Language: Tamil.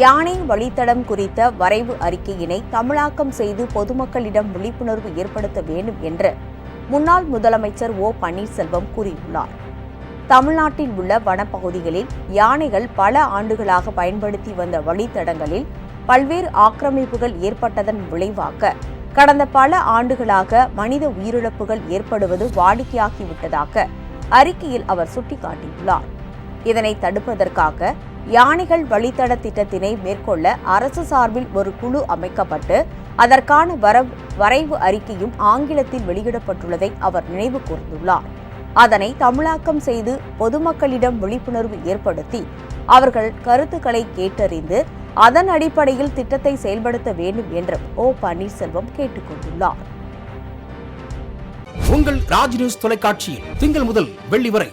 யானை வழித்தடம் குறித்த வரைவு அறிக்கையினை தமிழாக்கம் செய்து பொதுமக்களிடம் விழிப்புணர்வு ஏற்படுத்த வேண்டும் என்று முன்னாள் முதலமைச்சர் ஓ பன்னீர்செல்வம் கூறியுள்ளார். தமிழ்நாட்டில் உள்ள வனப்பகுதிகளில் யானைகள் பல ஆண்டுகளாக பயன்படுத்தி வந்த வழித்தடங்களில் பல்வேறு ஆக்கிரமிப்புகள் ஏற்பட்டதன் விளைவாக கடந்த பல ஆண்டுகளாக மனித உயிரிழப்புகள் ஏற்படுவது வாடிக்கையாகிவிட்டதாக அறிக்கையில் அவர் சுட்டிக்காட்டியுள்ளார். இதனை தடுப்பதற்காக யானைகள் வழித்தட திட்டத்தினை மேற்கொள்ள அரசு சார்பில் ஒரு குழு அமைக்கப்பட்டு அதற்கான வரவு வரைவு அறிக்கையும் ஆங்கிலத்தில் வெளியிடப்பட்டுள்ளதை அவர் நினைவு கூர்ந்துள்ளார். அதனை தமிழாக்கம் செய்து பொதுமக்களிடம் விழிப்புணர்வு ஏற்படுத்தி அவர்கள் கருத்துக்களை கேட்டறிந்து அதன் அடிப்படையில் திட்டத்தை செயல்படுத்த வேண்டும் என்றும் ஓ பன்னீர்செல்வம் கேட்டுக் கொண்டுள்ளார். உங்கள் ராஜ் நியூஸ் தொலைக்காட்சியில் திங்கள் முதல் வெள்ளி வரை